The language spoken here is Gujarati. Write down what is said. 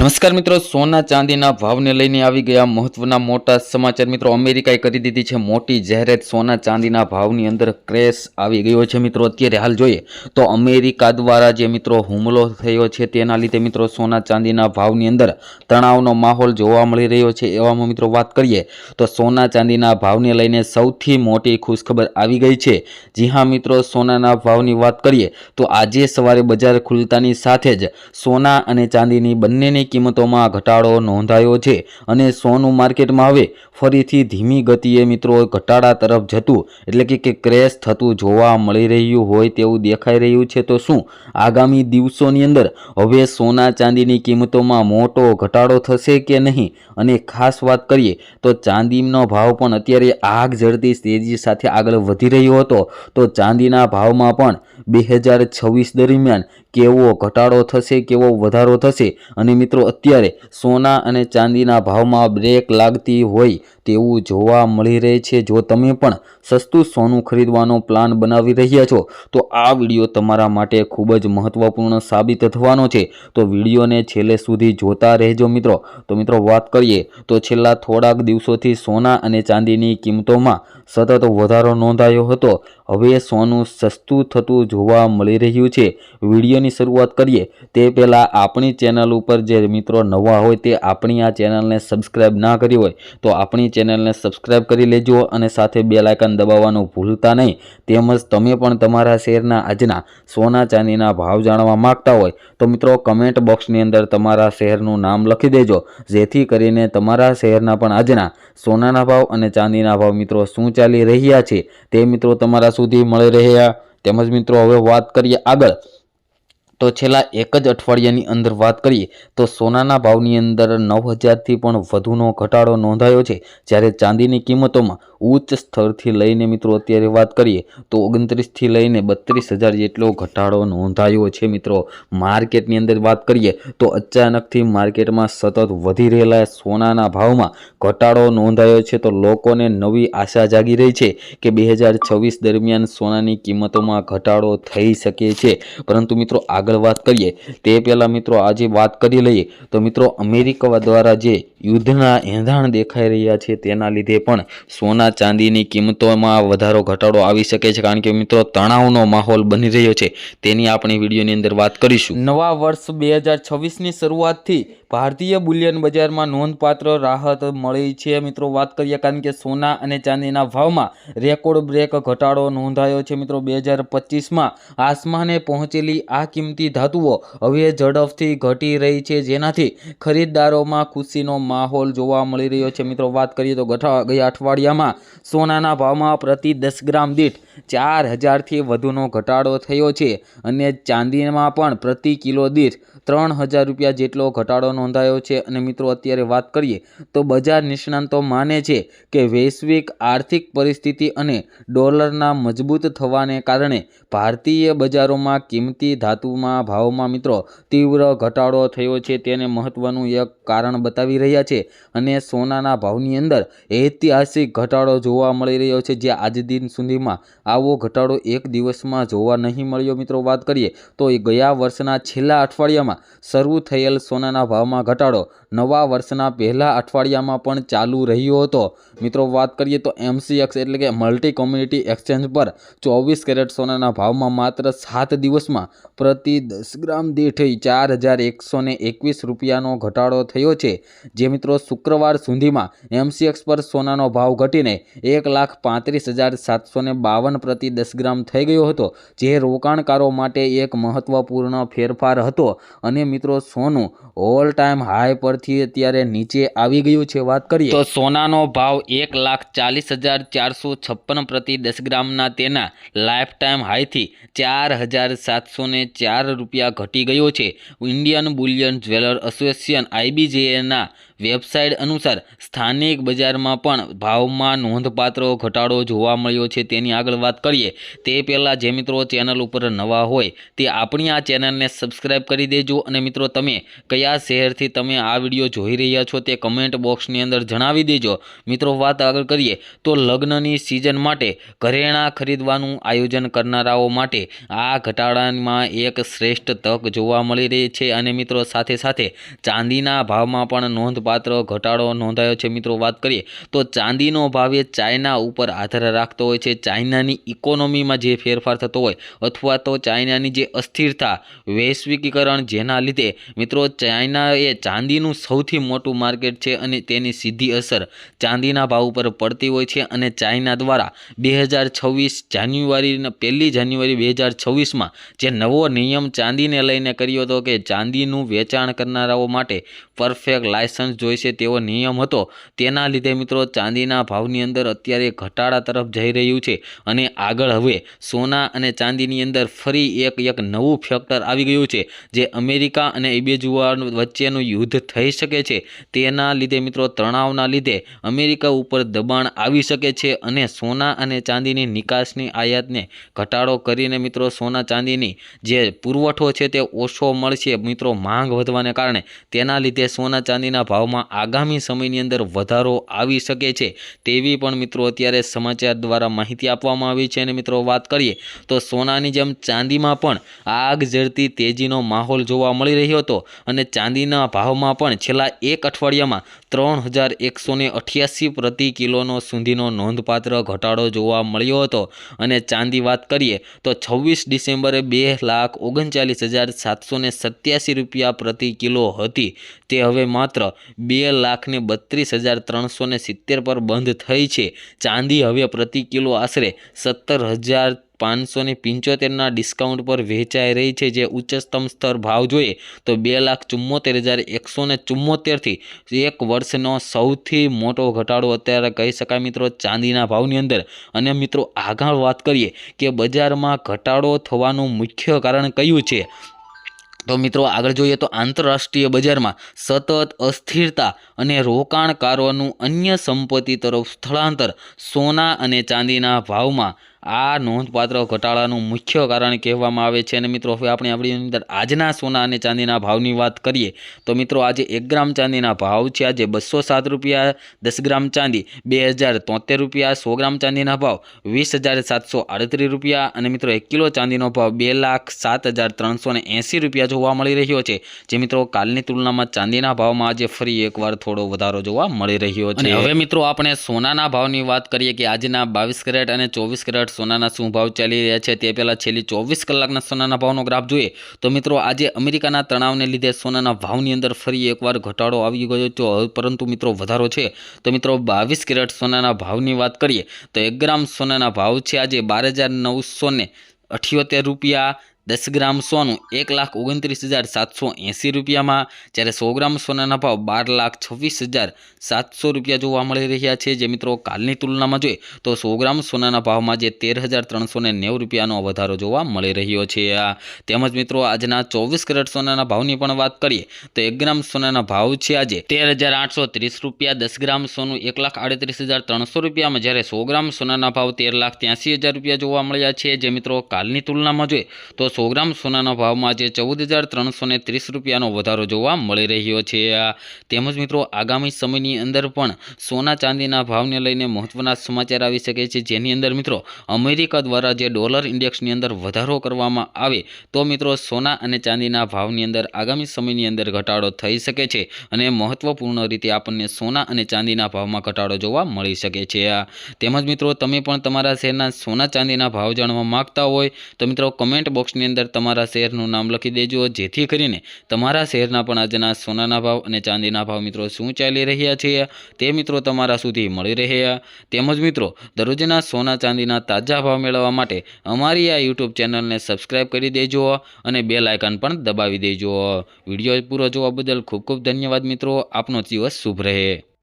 નમસ્કાર મિત્રો, સોના ચાંદીના ભાવને લઈને આવી ગયા મહત્વના મોટા સમાચાર. મિત્રો, અમેરિકાએ કરી દીધી છે મોટી જાહેરાત. સોના ચાંદીના ભાવની અંદર ક્રેશ આવી ગયો છે મિત્રો. અત્યારે હાલ જોઈએ તો અમેરિકા દ્વારા જે મિત્રો હુમલો થયો છે તેના લીધે મિત્રો સોના ચાંદીના ભાવની અંદર તણાવનો માહોલ જોવા મળી રહ્યો છે. એવામાં મિત્રો વાત કરીએ તો સોના ચાંદીના ભાવને લઈને સૌથી મોટી ખુશખબર આવી ગઈ છે. જી હા મિત્રો, સોનાના ભાવની વાત કરીએ તો આજે સવારે બજાર ખુલતાની સાથે જ સોના અને ચાંદીની બંનેની કિંમતોમાં ઘટાડો નોંધાયો છે અને સોનું માર્કેટમાં હવે ફરીથી ધીમી ગતિએ મિત્રો ઘટાડા તરફ જતું, એટલે કે ક્રેશ થતું જોવા મળી રહ્યું હોય તેવું દેખાઈ રહ્યું છે. તો શું આગામી દિવસોની અંદર હવે સોના ચાંદીની કિંમતોમાં મોટો ઘટાડો થશે કે નહીં? અને ખાસ વાત કરીએ તો ચાંદીનો ભાવ પણ અત્યારે આગ ઝડતી તેજી સાથે આગળ વધી રહ્યો હતો. તો ચાંદીના ભાવમાં પણ બે હજાર છવ્વીસ દરમિયાન કેવો ઘટાડો થશે, કેવો વધારો થશે? અને મિત્રો અત્યારે સોના અને ચાંદીના ભાવમાં બ્રેક લાગતી હોય તેવું જોવા મળી રહે છે. જો તમે પણ સસ્તું સોનું ખરીદવાનો પ્લાન બનાવી રહ્યા છો, તો આ વીડિયો તમારા માટે ખૂબ જ મહત્વપૂર્ણ સાબિત થવાનો છે. તો વિડીયોને છેલ્લે સુધી જોતા રહેજો મિત્રો. તો મિત્રો, વાત કરીએ, તો છેલ્લા થોડાક દિવસોથી સોના અને ચાંદીની કિંમતોમાં સતત વધારો નોંધાયો હતો. હવે સોનું સસ્તું થતું જોવા મળી રહ્યું છે. વિડીયોની શરૂઆત કરીએ, તે પહેલાં આપણી ચેનલ ઉપર જે મિત્રો નવા હોય તે આપણી આ ચેનલને સબસ્ક્રાઈબ ના કરી હોય, તો આપણી ચેનલને સબસ્ક્રાઇબ કરી લેજો અને સાથે બે લાયકન દબાવવાનું ભૂલતા નહીં. તેમજ તમે પણ તમારા શહેરના આજના સોના ચાંદીના ભાવ જાણવા માંગતા હોય તો મિત્રો કમેન્ટ બોક્સની અંદર તમારા શહેરનું નામ લખી દેજો. જેથી કરીને તમારા શહેરના પણ આજના સોનાના ભાવ અને ચાંદીના ભાવ મિત્રો શું ચાલી રહ્યા છે તે મિત્રો તમારા સુધી મળી રહ્યા. તેમજ મિત્રો, હવે વાત કરીએ આગળ. તો છેલ્લા એક જ અઠવાડિયાની અંદર વાત કરીએ, તો સોનાના ભાવની અંદર નવ હજારથી પણ વધુનો ઘટાડો નોંધાયો છે. જ્યારે ચાંદીની કિંમતોમાં ઉચ્ચ સ્તરથી લઈને મિત્રો અત્યારે વાત કરીએ, તો ઓગણત્રીસથી લઈને બત્રીસ હજાર જેટલો ઘટાડો નોંધાયો છે મિત્રો. માર્કેટની અંદર વાત કરીએ, તો અચાનકથી માર્કેટમાં સતત વધી રહેલા સોનાના ભાવમાં ઘટાડો નોંધાયો છે. તો લોકોને નવી આશા જાગી રહી છે કે બે દરમિયાન સોનાની કિંમતોમાં ઘટાડો થઈ શકે છે. પરંતુ મિત્રો આગળ આગળ વાત કરીએ, તે પહેલાં મિત્રો આજે વાત કરી લઈએ. તો મિત્રો, અમેરિકા દ્વારા જે યુદ્ધના એંધાણ દેખાઈ રહ્યા છે, તેના લીધે પણ સોના ચાંદીની કિંમતોમાં વધારો, ઘટાડો આવી શકે છે. કારણ કે મિત્રો, તણાવનો માહોલ બની રહ્યો છે. તેની આપણે વિડીયોની અંદર વાત કરીશું. નવા વર્ષ બે હજાર છવ્વીસની શરૂઆતથી ભારતીય બુલિયન બજારમાં નોંધપાત્ર રાહત મળી છે. મિત્રો, વાત કરીએ કારણ કે સોના અને ચાંદીના ભાવમાં રેકોર્ડ બ્રેક ઘટાડો નોંધાયો છે. મિત્રો, બે હજાર પચીસમાં આસમાને પહોંચેલી આ કિંમતી ધાતુઓ હવે ઝડપથી ઘટી રહી છે, જેનાથી ખરીદદારોમાં ખુશીનો માહોલ જોવા મળી રહ્યો છે. મિત્રો, વાત કરીએ તો ગયા અઠવાડિયામાં સોનાના ભાવમાં પ્રતિ દસ ગ્રામ દીઠ ચાર હજારથી વધુનો ઘટાડો થયો છે અને ચાંદીમાં પણ પ્રતિ કિલો દીઠ ત્રણ હજાર રૂપિયા જેટલો ઘટાડો નોંધાયો છે. અને મિત્રો, અત્યારે વાત કરીએ તો બજાર નિષ્ણાંતો માને છે કે વૈશ્વિક આર્થિક પરિસ્થિતિ અને ડોલરના મજબૂત થવાને કારણે ભારતીય બજારોમાં કિંમતી ધાતુમાં ભાવમાં મિત્રો, તીવ્ર ઘટાડો થયો છે. તેને મહત્વનું એક કારણ બતાવી રહ્યા છે અને સોનાના ભાવની અંદર ઐતિહાસિક ઘટાડો જોવા મળી રહ્યો છે. જે આજ દિન સુધીમાં આવો ઘટાડો એક દિવસમાં જોવા નહીં મળ્યો. મિત્રો, વાત કરીએ તો એ ગયા વર્ષના છેલ્લા અઠવાડિયામાં શરૂ થયેલ સોનાના ભાવમાં ઘટાડો નવા વર્ષના પહેલા અઠવાડિયામાં પણ ચાલુ રહ્યો હતો. મિત્રો, વાત કરીએ તો એમસીએક્સ એટલે કે મલ્ટી કોમ્યુનિટી એક્સચેન્જ પર ચોવીસ કેરેટ સોનાના ભાવમાં માત્ર સાત દિવસમાં પ્રતિ દસ ગ્રામ દીઠ ચાર હજાર એકસો એકવીસ રૂપિયાનો ઘટાડો થયો છે. જે મિત્રો, શુક્રવાર સુધીમાં એમસીએક્સ પર સોનાનો ભાવ ઘટીને એક લાખ પાંત્રીસ હજાર સાતસો બાવન પ્રતિ દસ ગ્રામ થઈ ગયો હતો, જે રોકાણકારો માટે એક મહત્વપૂર્ણ ફેરફાર હતો. અને મિત્રો, સોનું ઓલ ટાઈમ હાઈ પરથી અત્યારે નીચે આવી ગયું છે. વાત કરીએ. તો સોનાનો ભાવ એક લાખ ચાલીસ હજાર ચારસો છપ્પન પ્રતિ દસ ગ્રામના તેના લાઈફ ટાઈમ હાઈથી ચાર હજાર સાતસો ને ચાર રૂપિયા ઘટી ગયો છે. ઇન્ડિયન બુલિયન જ્વેલર એસોસિએશન આઈબીજેએના વેબસાઇટ અનુસાર સ્થાનિક બજારમાં પણ ભાવમાં નોંધપાત્ર ઘટાડો જોવા મળ્યો છે. તેની આગળ વાત કરીએ, તે પહેલાં જે મિત્રો ચેનલ ઉપર નવા હોય, તે આપણી આ ચેનલને સબસ્ક્રાઇબ કરી દેજો. અને મિત્રો, તમે કયા શહેરથી તમે આ વીડિયો જોઈ રહ્યા છો તે કમેન્ટ બોક્સની અંદર જણાવી દેજો. મિત્રો, વાત આગળ કરીએ, તો લગ્નની સિઝન માટે ઘરેણાં ખરીદવાનું આયોજન કરનારાઓ માટે આ ઘટાડામાં એક શ્રેષ્ઠ તક જોવા મળી રહી છે. અને મિત્રો, સાથે સાથે ચાંદીના ભાવમાં પણ નોંધપાત્ર ઘટાડો નોંધાયો છે. મિત્રો, વાત કરીએ તો ચાંદીનો ભાવ ચાઇના ઉપર આધાર રાખતો હોય છે. ચાઇનાની ઇકોનોમીમાં જે ફેરફાર થતો હોય અથવા તો ચાઇનાની જે અસ્થિરતા, વૈશ્વિકીકરણ જેના લીધે, મિત્રો ચાઇના એ ચાંદીનું સૌથી મોટું માર્કેટ છે અને તેની સીધી અસર ચાંદીના ભાવ ઉપર પડતી હોય છે અને ચાઇના દ્વારા બે હજાર છવ્વીસ જાન્યુઆરીના પહેલી જાન્યુઆરી બે હજાર છવ્વીસમાં જે નવો નિયમ ચાંદીને લઈને કર્યો હતો કે ચાંદીનું વેચાણ કરનારાઓ માટે પરફેક્ટ લાયસન્સ જોઈશે તેવો નિયમ હતો. તેના લીધે મિત્રો ચાંદીના ભાવની અંદર અત્યારે ઘટાડા તરફ જઈ રહ્યું છે અને આગળ હવે સોના અને ચાંદીની અંદર ફરી એક એક નવું ફેક્ટર આવી ગયું છે જે અમેરિકા અને ઇબેજુઆ વચ્ચેનું યુદ્ધ થઈ શકે છે. તેના લીધે મિત્રો તણાવના લીધે અમેરિકા ઉપર દબાણ આવી શકે છે અને સોના અને ચાંદીની નિકાસની આયાતને ઘટાડો કરીને મિત્રો સોના ચાંદીની જે પુરવઠો છે તે ઓછો મળશે મિત્રો માંગ વધવાને કારણે. તેના લીધે સોના ચાંદીના ભાવમાં આગામી સમયની અંદર વધારો આવી શકે છે તેવી પણ મિત્રો અત્યારે સમાચાર દ્વારા માહિતી આપવામાં આવી છે. અને મિત્રો વાત કરીએ તો સોનાની જેમ ચાંદીમાં પણ આગ ઝરતી તેજીનો માહોલ જોવા મળી રહ્યો હતો અને ચાંદીના ભાવમાં પણ છેલ્લા એક અઠવાડિયામાં ત્રણ હજાર એકસો અઠ્યાસી પ્રતિ કિલોનો સુધીનો નોંધપાત્ર ઘટાડો જોવા મળ્યો હતો. અને ચાંદી વાત કરીએ તો છવ્વીસ ડિસેમ્બરે બે લાખ ઓગણચાલીસ હજાર સાતસો સત્યાસી રૂપિયા પ્રતિ કિલો હતી. તે હવે માત્ર બે લાખને બત્રીસ હજાર ત્રણસો સિત્તેર પર બંધ થઈ છે. ચાંદી હવે પ્રતિ કિલો આશરે સત્તર હજાર પાંચસો ને પંચોતેરના ડિસ્કાઉન્ટ પર વેચાઈ રહી છે. જે ઉચ્ચતમ સ્તર ભાવ જોઈએ તો બે લાખ ચુમ્મોતેર હજાર એકસો ને ચુમ્મોતેરથી એક વર્ષનો સૌથી મોટો ઘટાડો અત્યારે કહી શકાય મિત્રો ચાંદીના ભાવની અંદર. અને મિત્રો આગળ વાત કરીએ કે બજારમાં ઘટાડો થવાનું મુખ્ય કારણ કયું છે? તો મિત્રો આગળ જોઈએ તો આંતરરાષ્ટ્રીય બજારમાં સતત અસ્થિરતા અને રોકાણકારોનું અન્ય સંપત્તિ તરફ સ્થળાંતર સોના અને ચાંદીના ભાવમાં આ નોંધપાત્ર ઘટાડાનું મુખ્ય કારણ કહેવામાં આવે છે. અને મિત્રો હવે આપણે આપણી અંદર આજના સોના અને ચાંદીના ભાવની વાત કરીએ તો મિત્રો આજે એક ગ્રામ ચાંદીના ભાવ છે. આજે બસો સાત રૂપિયા દસ ગ્રામ ચાંદી બે હજાર તોતેર રૂપિયા સો ગ્રામ ચાંદીના ભાવ વીસ હજાર સાતસો આડત્રીસ રૂપિયા અને મિત્રો એક કિલો ચાંદીનો ભાવ બે લાખ સાત હજાર ત્રણસો ને એંસી રૂપિયા જોવા મળી રહ્યો છે. જે મિત્રો કાલની તુલનામાં ચાંદીના ભાવમાં આજે ફરી એકવાર થોડો વધારો જોવા મળી રહ્યો છે. હવે મિત્રો આપણે સોનાના ભાવની વાત કરીએ કે આજના બાવીસ કેરેટ અને ચોવીસ કેરેટ સોનાના શું ભાવ ચાલી રહ્યા છે તે પહેલાં છેલ્લી ચોવીસ કલાકના સોનાના ભાવનો ગ્રાફ જોઈએ તો મિત્રો આજે અમેરિકાના તણાવને લીધે સોનાના ભાવની અંદર ફરી એકવાર ઘટાડો આવી ગયો છે પરંતુ મિત્રો વધારો છે. તો મિત્રો બાવીસ કેરેટ સોનાના ભાવની વાત કરીએ તો એક ગ્રામ સોનાના ભાવ છે આજે બાર હજાર નવસો અઠ્યોતેર રૂપિયા દસ ગ્રામ સોનું એક લાખ ઓગણત્રીસ હજાર સાતસો એંસી રૂપિયામાં, જ્યારે સો ગ્રામ સોનાના ભાવ બાર લાખ છવ્વીસ હજાર સાતસો રૂપિયા જોવા મળી રહ્યા છે. જે મિત્રો, કાલની તુલનામાં જોઈએ તો સો ગ્રામ સોનાના ભાવમાં જે તેર હજાર ત્રણસો નેવું રૂપિયાનો વધારો જોવા મળી રહ્યો છે. તેમજ મિત્રો, આજના ચોવીસ કેરેટ સોનાના ભાવની પણ વાત કરીએ તો એક ગ્રામ સોનાના ભાવ છે આજે તેર હજાર આઠસો ત્રીસ રૂપિયા, દસ ગ્રામ સોનું એક લાખ આડત્રીસ હજાર ત્રણસો રૂપિયામાં, જ્યારે સો ગ્રામ સોનાના ભાવ તેર લાખ ત્યાંસી હજાર રૂપિયા જોવા મળ્યા છે. જે મિત્રો, કાલની તુલનામાં જોઈએ તો સો ગ્રામ સોનાના ભાવમાં આજે ચૌદ હજાર ત્રણસો ત્રીસ રૂપિયાનો વધારો જોવા મળી રહ્યો છે. તેમજ મિત્રો, આગામી સમયની અંદર પણ સોના ચાંદીના ભાવને લઈને મહત્વના સમાચાર આવી શકે છે. જેની અંદર મિત્રો, અમેરિકા દ્વારા જે ડોલર ઇન્ડેક્સની અંદર વધારો કરવામાં આવે, તો મિત્રો સોના અને ચાંદીના ભાવની અંદર આગામી સમયની અંદર ઘટાડો થઈ શકે છે અને મહત્વપૂર્ણ રીતે આપણને સોના અને ચાંદીના ભાવમાં ઘટાડો જોવા મળી શકે છે. તેમજ મિત્રો, તમે પણ તમારા શહેરના સોના ચાંદીના ભાવ જાણવા માગતા હોય, તો મિત્રો, કમેન્ટ બોક્સની બોક્સની અંદર તમારા શહેરનું નામ લખી દેજો. જેથી કરીને તમારા શહેરના પણ આજના સોનાના ભાવ અને ચાંદીના ભાવ મિત્રો શું ચાલી રહ્યા છે તે મિત્રો તમારા સુધી મળી રહ્યા. તેમજ મિત્રો, દરરોજના સોના ચાંદીના તાજા ભાવ મેળવવા માટે અમારી આ યુટ્યુબ ચેનલને સબસ્ક્રાઈબ કરી દેજો અને બેલ આઇકન પણ દબાવી દેજો. વીડિયો પૂરો જોવા બદલ ખૂબ ખૂબ ધન્યવાદ મિત્રો. આપનો દિવસ શુભ રહે.